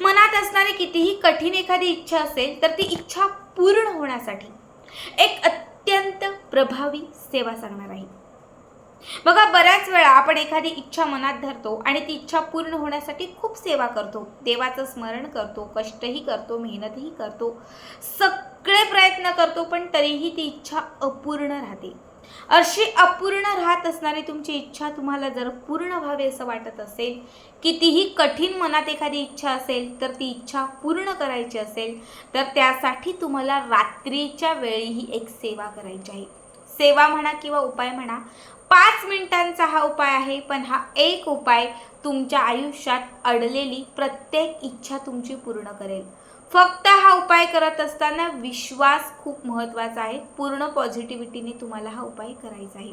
मनात असणारी कितीही कठीण एखादी इच्छा असेल तर ती इच्छा पूर्ण होण्यासाठी एक अत्यंत प्रभावी सेवा सांगणार आहे. बघा बऱ्याच वेळा आपण एखादी इच्छा मनात धरतो आणि ती इच्छा पूर्ण होण्यासाठी खूप सेवा करतो. देवाचं स्मरण करतो कष्टही करतो मेहनतही करतो सगळे प्रयत्न करतो पण तरीही ती इच्छा अपूर्ण राहते. अशी अपूर्ण राहत असणारी तुमची इच्छा तुम्हाला जर पूर्ण व्हावी असं वाटत असेल कितीही कठीण मनात एखादी इच्छा असेल तर ती इच्छा पूर्ण करायची असेल तर त्यासाठी तुम्हाला रात्रीच्या वेळीही एक सेवा करायची आहे. सेवा म्हणा किंवा उपाय म्हणा पाच मिनिटांचा हा उपाय आहे पण हा एक उपाय तुमच्या आयुष्यात अडलेली प्रत्येक इच्छा तुमची पूर्ण करेल. फक्त हा उपाय करत असताना विश्वास खूप महत्त्वाचा आहे. पूर्ण पॉझिटिव्हिटीने तुम्हाला हा उपाय करायचा आहे.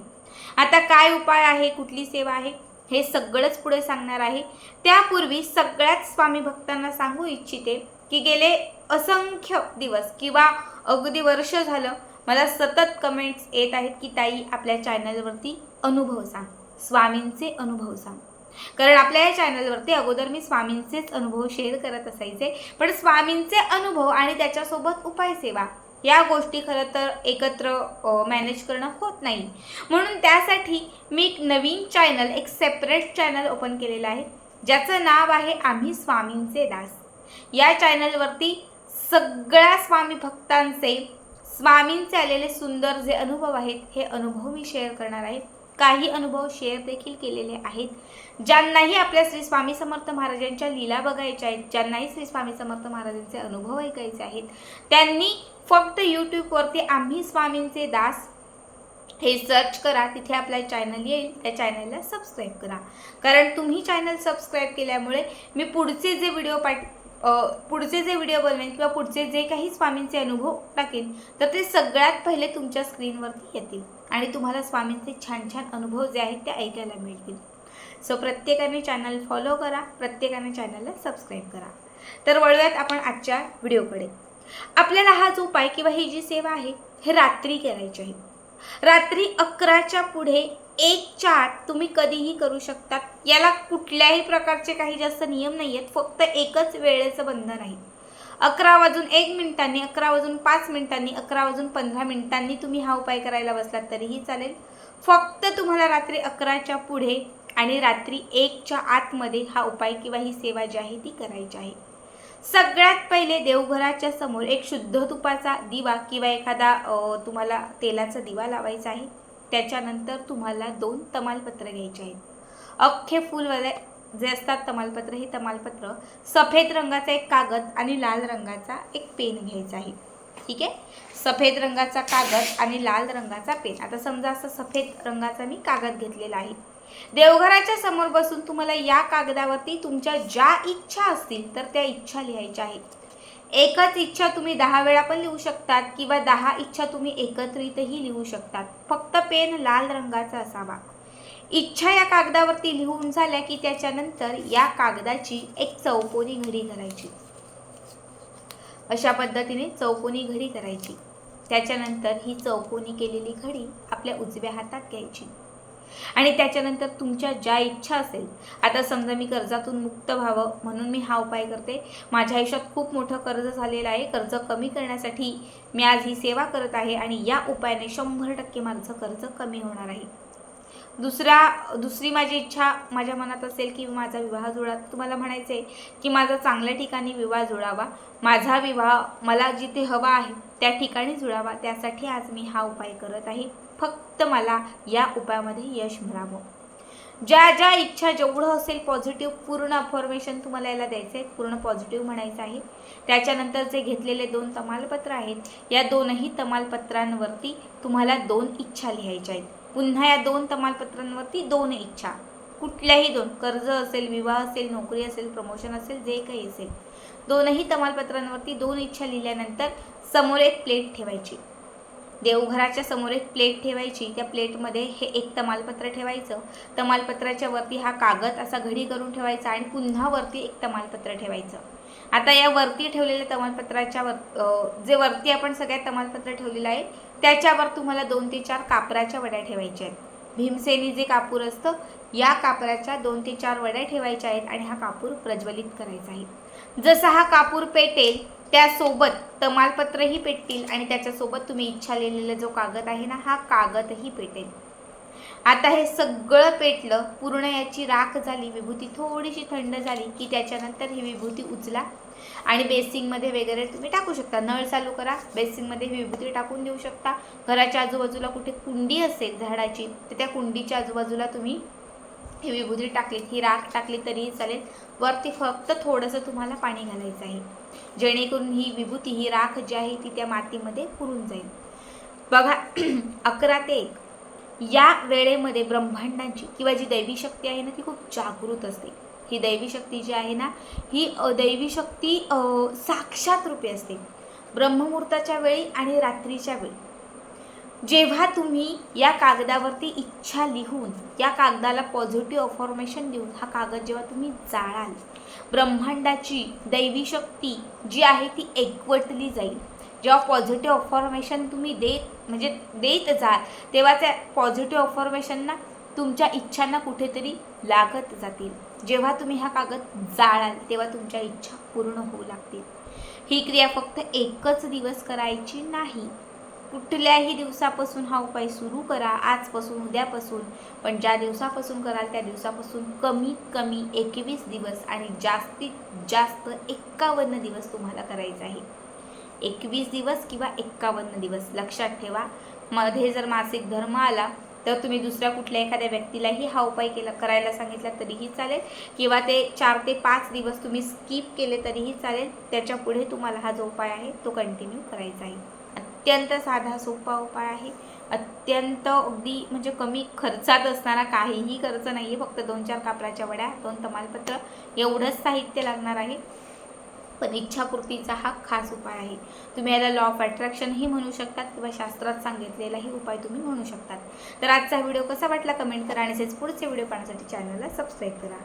आता काय उपाय आहे? कुठली सेवा आहे? हे सगळंच पुढे सांगणार आहे. त्यापूर्वी सगळ्याच स्वामी भक्तांना सांगू इच्छिते की गेले असंख्य दिवस किंवा अगदी वर्ष झालं मला सतत कमेंट्स येत आहेत की ताई आपल्या चॅनलवरती अनुभव सांग. स्वामींचे अनुभव सांग. कारण आपल्या या चॅनलवरती अगोदर मी स्वामींचेच अनुभव शेअर करत असायचे. पण स्वामींचे अनुभव आणि त्याच्यासोबत उपाय सेवा या गोष्टी खरं तर एकत्र मॅनेज करणं होत नाही. म्हणून त्यासाठी मी एक नवीन चॅनल एक सेपरेट चॅनल ओपन केलेलं आहे. ज्याचं नाव आहे आम्ही स्वामींचे दास. या चॅनलवरती सगळ्या स्वामी भक्तांचे स्वामींचे आलेले सुंदर जे अनुभव आहेत हे अनुभव मी शेअर करणार आहे. काही अनुभव शेअर देखील केलेले आहेत. ज्यांनाही आपल्या श्री स्वामी समर्थ महाराजांच्या लीला बघायच्या आहेत ज्यांनाही श्री स्वामी समर्थ महाराजांचे अनुभव ऐकायचे आहेत त्यांनी फक्त यूट्यूबवरती आम्ही स्वामींचे दास हे सर्च करा तिथे आपला चॅनल येईल त्या चॅनलला सबस्क्राईब करा. कारण तुम्ही चॅनल सबस्क्राईब केल्यामुळे मी पुढचे जे व्हिडिओ पाठ पुढचे जे व्हिडिओ बनवेन किंवा पुढचे जे काही स्वामींचे अनुभव टाकेन तर ते सगळ्यात पहिले तुमच्या स्क्रीनवरती येतील. आणि तुम्हाला स्वामींचे छान छान अनुभव जे आहेत ते ऐकायला मिळतील. सो प्रत्येकाने चॅनल फॉलो करा प्रत्येकाने चॅनलला सबस्क्राईब करा. तर वळूयात आपण आजच्या व्हिडिओकडे. आपल्याला हा जो उपाय किंवा ही जी सेवा आहे हे रात्री करायची आहे. रात्री अकराच्या पुढे एकच्या आत तुम्ही कधीही करू शकतात याला कुठल्याही प्रकारचे काही जास्त नियम नाही आहेत फक्त एकच वेळेचं बंधन आहे. अकरा वाजून एक मिनिटांनी अकरा वाजून पाच मिनिटांनी अकरा वाजून पंधरा मिनिटांनी तुम्ही हा उपाय करायला बसलात तरीही चालेल. फक्त तुम्हाला रात्री अकराच्या पुढे आणि रात्री एकच्या आतमध्ये हा उपाय किंवा ही सेवा जी आहे ती करायची आहे. सगळ्यात पहिले देवघराच्या समोर एक शुद्ध तुपाचा दिवा किंवा एखादा तुम्हाला तेलाचा दिवा लावायचा आहे. त्याच्यानंतर तुम्हाला दोन तमालपत्र घ्यायचे आहेत. अख्खे फुलवाले जे असतात तमालपत्र हे तमालपत्र सफेद रंगाचा एक कागद आणि लाल रंगाचा एक पेन घ्यायचा आहे. ठीक आहे? सफेद रंगाचा कागद आणि लाल रंगाचा पेन. आता समजा असं सफेद रंगाचा मी कागद घेतलेला आहे. देवघराच्या समोर बसून तुम्हाला या कागदावरती तुमच्या ज्या इच्छा असतील तर त्या इच्छा लिहायच्या आहेत. एकच इच्छा तुम्ही दहा वेळा पण लिहू शकतात किंवा दहा इच्छा तुम्ही एकत्रितही लिहू शकतात. फक्त पेन लाल रंगाचा असावा. इच्छा या कागदावरती लिहून झाल्या की त्याच्यानंतर या कागदाची एक चौकोनी घडी करायची. अशा पद्धतीने चौकोनी घडी करायची. त्याच्यानंतर ही चौकोनी केलेली घडी आपल्या उजव्या हातात घ्यायची. आणि त्याच्यानंतर तुमच्या ज्या इच्छा असेल आता समजा मी कर्जातून मुक्त व्हावं म्हणून मी हा उपाय करते. माझ्या आयुष्यात खूप मोठं कर्ज झालेलं आहे. कर्ज कमी करण्यासाठी मी आज ही सेवा करत आहे आणि या उपायाने शंभर टक्के माझं कर्ज कमी होणार आहे. दुसरा दुसरी माझी इच्छा माझ्या मनात असेल की माझा विवाह जुळा. तुम्हाला म्हणायचं आहे की माझा चांगल्या ठिकाणी विवाह जुळावा. माझा विवाह मला जिथे हवा आहे त्या ठिकाणी जुळावा. त्यासाठी आज मी हा उपाय करत आहे. फक्त मला या उपायामध्ये यश मिळावं. ज्या ज्या इच्छा जेवढं असेल पॉझिटिव्ह पूर्ण अफॉर्मेशन तुम्हाला याला द्यायचं आहे पूर्ण पॉझिटिव्ह म्हणायचं आहे. त्याच्यानंतर जे घेतलेले दोन तमालपत्र आहेत या दोनही तमालपत्रांवरती तुम्हाला दोन इच्छा लिहायच्या आहेत. पुन्हा या दोन तमालपत्रांवरती दोन इच्छा. कुठल्याही दोन कर्ज असेल विवाह असेल नोकरी असेल प्रमोशन असेल जे काही असेल. दोनही तमालपत्रांवरती दोन इच्छा लिहिल्यानंतर समोर एक प्लेट ठेवायची. देवघराच्या समोर एक प्लेट ठेवायची. त्या प्लेटमध्ये हे एक तमालपत्र ठेवायचं. तमालपत्राच्या वरती हा कागद असा घडी करून ठेवायचा आणि पुन्हा वरती एक तमालपत्र ठेवायचं. आता या वरती ठेवलेल्या तमालपत्राच्या वर जे वरती आपण सगळ्यात तमालपत्र ठेवलेलं आहे त्याच्यावर तुम्हाला दोन ते चार कापराच्या वड्या ठेवायच्या आहेत. भीमसेनी जे कापूर असतं या कापराच्या दोन ते चार वड्या ठेवायच्या आहेत आणि हा कापूर प्रज्वलित करायचा आहे. जसा हा कापूर पेटेल त्यासोबत तमालपत्रही पेटतील आणि त्याच्यासोबत तुम्ही इच्छा लिहिलेला जो कागद आहे ना हा कागदही पेटेल. आता हे सगळं पेटलं पूर्ण याची राख झाली विभूती थोडीशी थंड झाली की त्याच्यानंतर ही विभूती उचला आणि बेसिंगमध्ये वगैरे तुम्ही टाकू शकता. नळ चालू करा बेसिंगमध्ये विभूती टाकून देऊ शकता. घराच्या आजूबाजूला कुठे कुंडी असेल झाडाची तर त्या कुंडीच्या आजूबाजूला तुम्ही ही विभूती टाकलीत. ही राख टाकली तरीही चालेल. वरती फक्त थोडंसं तुम्हाला पाणी घालायचं आहे. जेणेकरून ही विभूती ही राख जी आहे ती त्या मातीमध्ये पुरून जाईल. बघा अकरा ते एक. या वेळेमध्ये ब्रह्मांडाची किंवा जी दैवी शक्ती आहे ना ती खूप जागृत असते. ही दैवी शक्ती जी आहे ना ही दैवी शक्ती साक्षात रूपी असते. ब्रह्ममुहूर्ताच्या वेळी आणि रात्रीच्या वेळी. जेव्हा तुम्ही या कागदावरती इच्छा लिहून या कागदाला पॉझिटिव्ह अफॉर्मेशन देऊन हा कागद जेव्हा तुम्ही जाळाल ब्रह्मांडाची दैवी शक्ती जी आहे ती एकवटली जाईल. जेव्हा पॉझिटिव्ह अफॉर्मेशन तुम्ही देत म्हणजे देत जाल तेव्हा त्या पॉझिटिव्ह अफॉर्मेशनना तुमच्या इच्छांना कुठेतरी लागत जातील. जेव्हा तुम्ही हा कागद जाळाल तेव्हा तुमच्या इच्छा पूर्ण होऊ लागतील. ही क्रिया फक्त एकच दिवस करायची नाही. कुठल्याही दिवसापासून हा उपाय सुरू करा आजपासून उद्यापासून. पण ज्या दिवसापासून कराल त्या दिवसापासून कमीत कमी एकवीस दिवस आणि जास्तीत जास्त एक्कावन्न दिवस तुम्हाला करायचा आहे. एकवीस दिवस किंवा एक्कावन्न दिवस लक्षात ठेवा. मध्ये जर मासिक धर्म आला तर तुम्ही दुसऱ्या कुठल्या एखाद्या व्यक्तीलाही हा उपाय केला करायला सांगितला तरीही चालेल. किंवा ते चार ते पाच दिवस तुम्ही स्किप केले तरीही चालेल. त्याच्या पुढे तुम्हाला हा जो उपाय आहे तो कंटिन्यू करायचा आहे. अत्यंत साधा सोपा उपाय आहे. अत्यंत अगदी म्हणजे कमी खर्चात असणारा काहीही खर्च नाही आहे फक्त दोन चार कापराच्या वड्या दोन तमालपत्र एवढंच साहित्य लागणार आहे. पण इच्छापूर्तीचा हा खास उपाय आहे. तुम्ही याला लॉ ऑफ अट्रॅक्शनही म्हणू शकतात किंवा शास्त्रात सांगितलेलाही उपाय तुम्ही म्हणू शकतात. तर आजचा व्हिडिओ कसा वाटला कमेंट करा आणि तसेच पुढचे व्हिडिओ पाहण्यासाठी चॅनलला सबस्क्राईब करा.